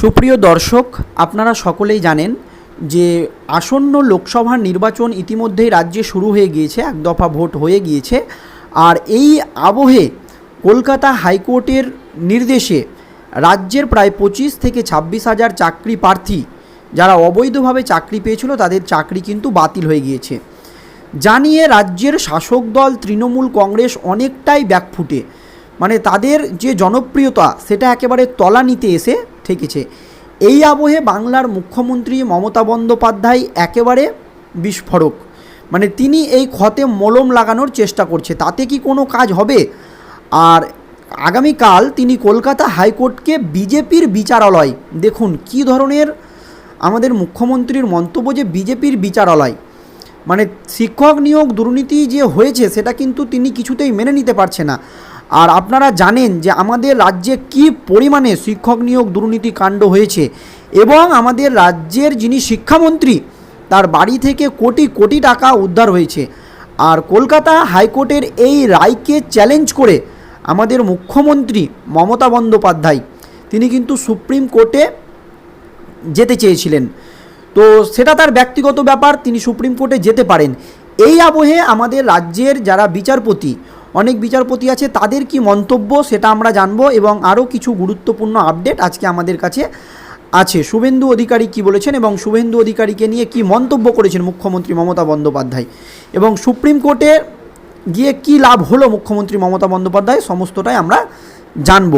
সুপ্রিয় দর্শক, আপনারা সকলেই জানেন যে আসন্ন লোকসভা নির্বাচন ইতিমধ্যেই রাজ্যে শুরু হয়ে গিয়েছে, এক দফা ভোট হয়ে গিয়েছে। আর এই আবহে কলকাতা হাইকোর্টের নির্দেশে রাজ্যের প্রায় পঁচিশ থেকে ছাব্বিশ হাজার চাকরি প্রার্থী যারা অবৈধভাবে চাকরি পেয়েছিল, তাদের চাকরি কিন্তু বাতিল হয়ে গিয়েছে। জানিয়ে রাজ্যের শাসক দল, তৃণমূল কংগ্রেস অনেকটাই ব্যাকফুটে। মানে তাদের যে জনপ্রিয়তা, সেটা একেবারে তলানিতে এসে ঠেকেছে। এই আবহে বাংলার মুখ্যমন্ত্রী মমতা বন্দ্যোপাধ্যায় একেবারে বিস্ফোরক। মানে তিনি এই ক্ষতে মলম লাগানোর চেষ্টা করছে, তাতে কি কোনো কাজ হবে? আর আগামীকাল তিনি কলকাতা হাইকোর্টকে বিজেপির বিচারালয়, দেখুন কি ধরনের আমাদের মুখ্যমন্ত্রীর মন্তব্য যে বিজেপির বিচারালয়। মানে শিক্ষক নিয়োগ দুর্নীতি যে হয়েছে, সেটা কিন্তু তিনি কিছুতেই মেনে নিতে পারছে না। আর আপনারা জানেন যে আমাদের রাজ্যে কি পরিমাণে শিক্ষক নিয়োগ দুর্নীতি কাণ্ড হয়েছে এবং আমাদের রাজ্যের যিনি শিক্ষামন্ত্রী, তার বাড়ি থেকে কোটি কোটি টাকা উদ্ধার হয়েছে। আর কলকাতা হাইকোর্টের এই রায়কে চ্যালেঞ্জ করে আমাদের মুখ্যমন্ত্রী মমতা বন্দ্যোপাধ্যায়, তিনি কিন্তু সুপ্রিম কোর্টে যেতে চেয়েছিলেন। তো সেটা তার ব্যক্তিগত ব্যাপার, তিনি সুপ্রিম কোর্টে যেতে পারেন। এই আবহে আমাদের রাজ্যের যারা বিচারপতি অনেক বিচারপতি আছে, তাদের কি মন্তব্য সেটা আমরা জানব এবং আরও কিছু গুরুত্বপূর্ণ আপডেট আজকে আমাদের কাছে আছে। শুভেন্দু অধিকারী কি বলেছেন এবং শুভেন্দু অধিকারীকে নিয়ে কি মন্তব্য করেছেন মুখ্যমন্ত্রী মমতা বন্দ্যোপাধ্যায়? এবং সুপ্রিম কোর্টে গিয়ে কি লাভ হলো মুখ্যমন্ত্রী মমতা বন্দ্যোপাধ্যায়, সমস্তটাই আমরা জানব।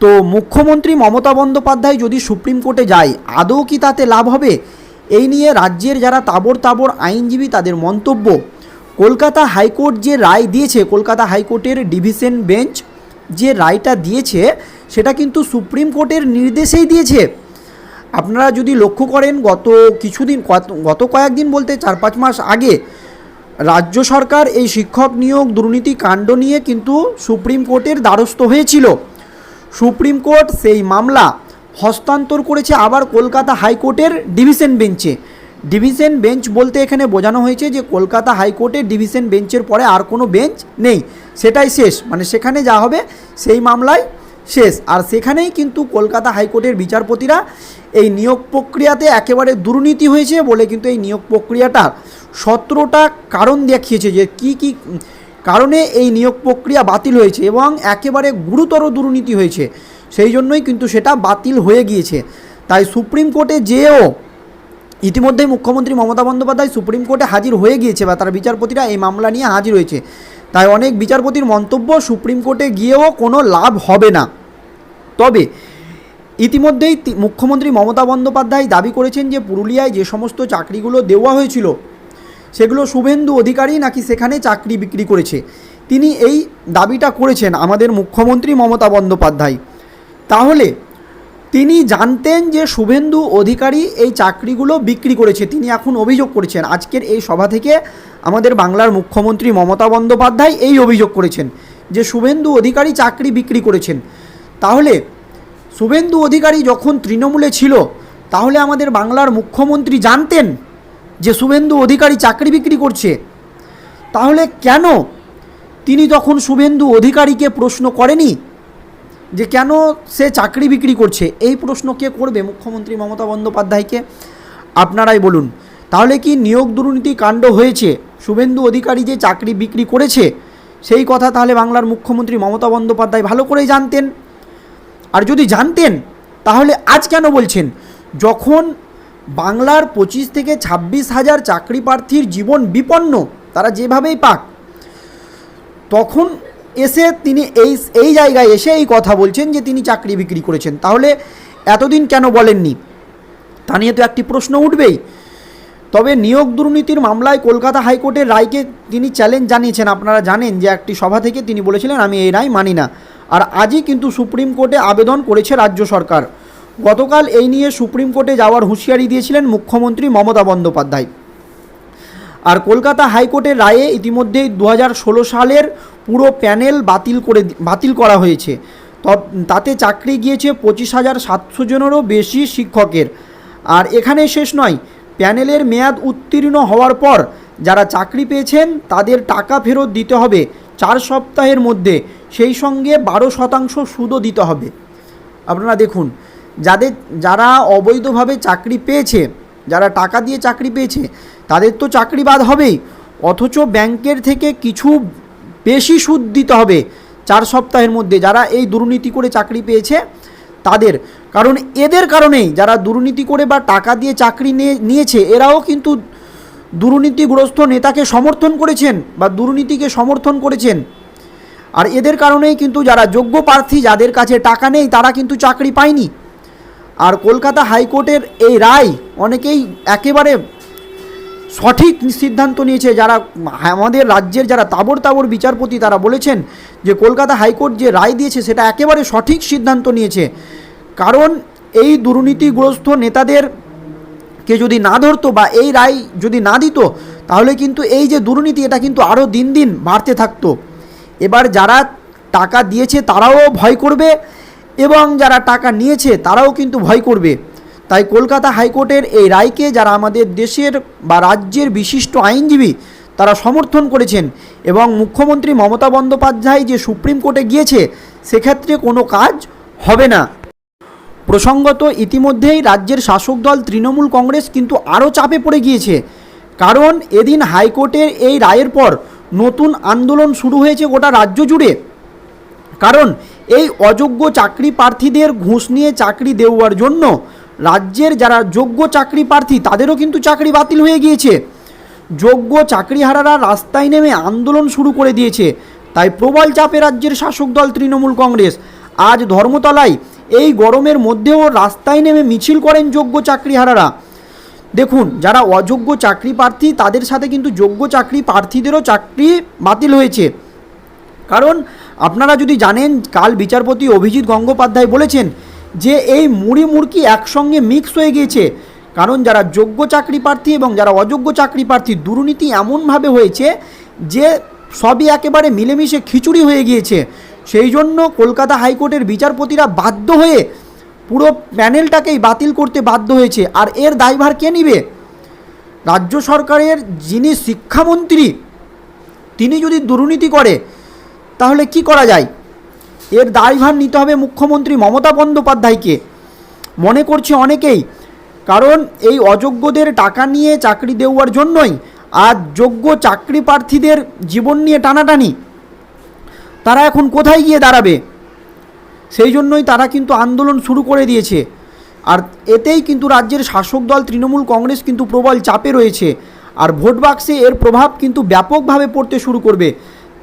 তো মুখ্যমন্ত্রী মমতা বন্দ্যোপাধ্যায় যদি সুপ্রিম কোর্টে যায়, আদৌ কি তাতে লাভ হবে? এই নিয়ে রাজ্যের যারা তাবর তাবর আইনজীবী, তাদের মন্তব্য কলকাতা হাইকোর্ট যে রায় দিয়েছে, কলকাতা হাইকোর্টের ডিভিশন বেঞ্চ যে রায়টা দিয়েছে, সেটা কিন্তু সুপ্রিম কোর্টের নির্দেশেই দিয়েছে। আপনারা যদি লক্ষ্য করেন, গত কিছুদিন, গত- কয়েকদিন বলতে চার পাঁচ মাস আগে, রাজ্য সরকার এই শিক্ষক নিয়োগ দুর্নীতি কাণ্ড নিয়ে কিন্তু সুপ্রিম কোর্টের দ্বারস্থ হয়েছিল। সুপ্রিম কোর্ট সেই মামলা হস্তান্তর করেছে আবার কলকাতা হাইকোর্টের ডিভিশন বেঞ্চে। ডিভিশন বেঞ্চ বলতে এখানে বোঝানো হয়েছে যে কলকাতা হাইকোর্টের ডিভিশন বেঞ্চের পরে আর কোনো বেঞ্চ নেই। সেটাই শেষ। মানে সেখানে যা হবে, সেই মামলায় শেষ। আর সেখানেই কিন্তু কলকাতা হাইকোর্টের বিচারপতিরা এই নিয়োগ প্রক্রিয়াতে একেবারে দুর্নীতি হয়েছে বলে কিন্তু এই নিয়োগ প্রক্রিয়াটা সতেরোটা কারণ দেখিয়েছে যে কি কি কারণে এই নিয়োগ প্রক্রিয়া বাতিল হয়েছে এবং একেবারে গুরুতর দুর্নীতি হয়েছে। সেই জন্যই কিন্তু সেটা বাতিল হয়ে গিয়েছে। তাই সুপ্রিম কোর্টে যেও ইতিমধ্যেই মুখ্যমন্ত্রী মমতা বন্দ্যোপাধ্যায় সুপ্রিম কোর্টে হাজির হয়ে গিয়েছে বা তার বিচারপতিরা এই মামলা নিয়ে হাজির হয়েছে। তাই অনেক বিচারপতির মন্তব্য সুপ্রিম কোর্টে গিয়েও কোনো লাভ হবে না। তবে ইতিমধ্যেই মুখ্যমন্ত্রী মমতা বন্দ্যোপাধ্যায় দাবি করেছেন যে পুরুলিয়ায় যে সমস্ত চাকরিগুলো দেওয়া হয়েছিল, সেগুলো শুভেন্দু অধিকারী নাকি সেখানে চাকরি বিক্রি করেছে। তিনি এই দাবিটা করেছেন আমাদের মুখ্যমন্ত্রী মমতা বন্দ্যোপাধ্যায়। তাহলে তিনি জানতেন যে শুভেন্দু অধিকারী এই চাকরিগুলো বিক্রি করেছে, তিনি এখন অভিযোগ করেছেন। আজকের এই সভা থেকে আমাদের বাংলার মুখ্যমন্ত্রী মমতা বন্দ্যোপাধ্যায় এই অভিযোগ করেছেন যে শুভেন্দু অধিকারী চাকরি বিক্রি করেছেন। তাহলে শুভেন্দু অধিকারী যখন তৃণমূলে ছিল, তাহলে আমাদের বাংলার মুখ্যমন্ত্রী জানতেন যে শুভেন্দু অধিকারী চাকরি বিক্রি করছে। তাহলে কেন তিনি তখন শুভেন্দু অধিকারীকে প্রশ্ন করেনি? যে কেন সে চাকরি বিক্রি করছে? এই প্রশ্ন কে করবে মুখ্যমন্ত্রী মমতা বন্দ্যোপাধ্যায়কে? আপনারাই বলুন। তাহলে কি নিয়োগ দুর্নীতি কাণ্ড হয়েছে? শুভেন্দু অধিকারী যে চাকরি বিক্রি করেছে, সেই কথা তাহলে বাংলার মুখ্যমন্ত্রী মমতা বন্দ্যোপাধ্যায় ভালো করেই জানতেন। আর যদি জানতেন, তাহলে আজ কেন বলছেন? যখন বাংলার পঁচিশ থেকে ছাব্বিশ হাজার চাকরি প্রার্থীর জীবন বিপন্ন, তারা যেভাবেই পাক, তখন এসে তিনি এই এই জায়গায় এসে এই কথা বলছেন যে তিনি চাকরি বিক্রি করেছেন। তাহলে এতদিন কেন বলেননি? তা নিয়ে তো একটি প্রশ্ন উঠবেই। তবে নিয়োগ দুর্নীতির মামলায় কলকাতা হাইকোর্টের রায়কে তিনি চ্যালেঞ্জ জানিয়েছেন। আপনারা জানেন যে একটি সভা থেকে তিনি বলেছিলেন, আমি এই রায় মানি না। আর আজই কিন্তু সুপ্রিম কোর্টে আবেদন করেছে রাজ্য সরকার। গতকাল এই নিয়ে সুপ্রিম কোর্টে যাওয়ার হুঁশিয়ারি দিয়েছিলেন মুখ্যমন্ত্রী মমতা বন্দ্যোপাধ্যায়। আর কলকাতা হাইকোর্টের রায়ে ইতিমধ্যেই দু হাজার ষোলো সালের পুরো প্যানেল বাতিল করে বাতিল করা হয়েছে। তাতে চাকরি গিয়েছে পঁচিশ হাজার সাতশো জনেরও বেশি শিক্ষকের। আর এখানে শেষ নয়, প্যানেলের মেয়াদ উত্তীর্ণ হওয়ার পর যারা চাকরি পেয়েছেন তাদের টাকা ফেরত দিতে হবে চার সপ্তাহের মধ্যে, সেই সঙ্গে বারো শতাংশ সুদও দিতে হবে। আপনারা দেখুন, যাদের যারা অবৈধভাবে চাকরি পেয়েছে, যারা টাকা দিয়ে চাকরি পেয়েছে তাদের তো চাকরি বাদ হবেই। অথচ ব্যাংকের থেকে কিছু বেশি সুদ দিতে হবে চার সপ্তাহের মধ্যে যারা এই দুর্নীতি করে চাকরি পেয়েছে তাদের। কারণ এদের কারণেই যারা দুর্নীতি করে বা টাকা দিয়ে চাকরি নিয়ে, নিয়েছে, এরাও কিন্তু দুর্নীতিগ্রস্ত নেতাকে সমর্থন করেছেন বা দুর্নীতিকে সমর্থন করেছেন। আর এদের কারণেই কিন্তু যারা যোগ্য প্রার্থী যাদের কাছে টাকা নেই তারা কিন্তু চাকরি পায়নি। আর কলকাতা হাইকোর্টের এই রায় অনেকেই একেবারে সঠিক সিদ্ধান্ত নিয়েছে যারা, আমাদের রাজ্যের যারা তাবর তাবর বিচারপতি তারা বলেছেন যে কলকাতা হাইকোর্ট যে রায় দিয়েছে সেটা একেবারে সঠিক সিদ্ধান্ত নিয়েছে। কারণ এই দুর্নীতিগ্রস্ত নেতাদের কে যদি না ধরতো বা এই রায় যদি না দিত, তাহলে কিন্তু এই যে দুর্নীতি এটা কিন্তু আরও দিন দিন বাড়তে থাকতো। এবার যারা টাকা দিয়েছে তারাও ভয় করবে এবং যারা টাকা নিয়েছে তারাও কিন্তু ভয় করবে। তাই কলকাতা হাইকোর্টের এই রায়কে যারা আমাদের দেশের বা রাজ্যের বিশিষ্ট আইনজীবী তারা সমর্থন করেছেন এবং মুখ্যমন্ত্রী মমতা বন্দ্যোপাধ্যায় যে সুপ্রিম কোর্টে গিয়েছে, সেক্ষেত্রে কোনো কাজ হবে না। প্রসঙ্গত ইতিমধ্যেই রাজ্যের শাসক দল তৃণমূল কংগ্রেস কিন্তু আরও চাপে পড়ে গিয়েছে। কারণ এদিন হাইকোর্টের এই রায়ের পর নতুন আন্দোলন শুরু হয়েছে গোটা রাজ্য জুড়ে। কারণ এই অযোগ্য চাকরি প্রার্থীদের ঘুষ নিয়ে চাকরি দেওয়ার জন্য রাজ্যের যারা যোগ্য চাকরি প্রার্থী, তাদেরও কিন্তু চাকরি বাতিল হয়ে গিয়েছে। যোগ্য চাকরিহারারা রাস্তায় নেমে আন্দোলন শুরু করে দিয়েছে। তাই প্রবল চাপে রাজ্যের শাসক দল তৃণমূল কংগ্রেস। আজ ধর্মতলায় এই গরমের মধ্যেও রাস্তায় নেমে মিছিল করেন যোগ্য চাকরিহারারা। দেখুন, যারা অযোগ্য চাকরি প্রার্থী, তাদের সাথে কিন্তু যোগ্য চাকরি প্রার্থীদেরও চাকরি বাতিল হয়েছে। কারণ, আপনারা যদি জানেন, কাল বিচারপতি অভিজিৎ গঙ্গোপাধ্যায় বলেছেন যে এই মুড়ি মুড়কি একসঙ্গে মিক্স হয়ে গিয়েছে। কারণ যারা যোগ্য চাকরি প্রার্থী এবং যারা অযোগ্য চাকরি প্রার্থী, দুর্নীতি এমনভাবে হয়েছে যে সবই একেবারে মিলেমিশে খিচুড়ি হয়ে গিয়েছে। সেই জন্য কলকাতা হাইকোর্টের বিচারপতিরা বাধ্য হয়ে পুরো প্যানেলটাকেই বাতিল করতে বাধ্য হয়েছে। আর এর দায়ভার কে নিবে? রাজ্য সরকারের যিনি শিক্ষামন্ত্রী, তিনি যদি দুর্নীতি করে, তাহলে কি করা যায়? এর দায়ভার নিতে হবে মুখ্যমন্ত্রী মমতা বন্দ্যোপাধ্যায়কে। মনে করছে অনেকেই, কারণ এই অযোগ্যদের টাকা নিয়ে চাকরি দেওয়ার জন্যই আজ যোগ্য চাকরি প্রার্থীদের জীবন নিয়ে টানাটানি। তারা এখন কোথায় গিয়ে দাঁড়াবে? সেই জন্যই তারা কিন্তু আন্দোলন শুরু করে দিয়েছে। আর এতেই কিন্তু রাজ্যের শাসক দল, তৃণমূল কংগ্রেস কিন্তু প্রবল চাপে রয়েছে। আর ভোট বাক্সে এর প্রভাব কিন্তু ব্যাপকভাবে পড়তে শুরু করবে।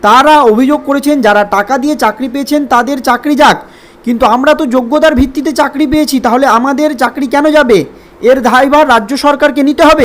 তারা অভিযোগ করেছেন, যারা টাকা দিয়ে চাকরি পেয়েছেন তাদের চাকরি যাক। কিন্তু আমরা তো যোগ্যতার ভিত্তিতে চাকরি পেয়েছি, তাহলে আমাদের চাকরি কেন যাবে? এর দায়ভার রাজ্য সরকারকে নিতে হবে।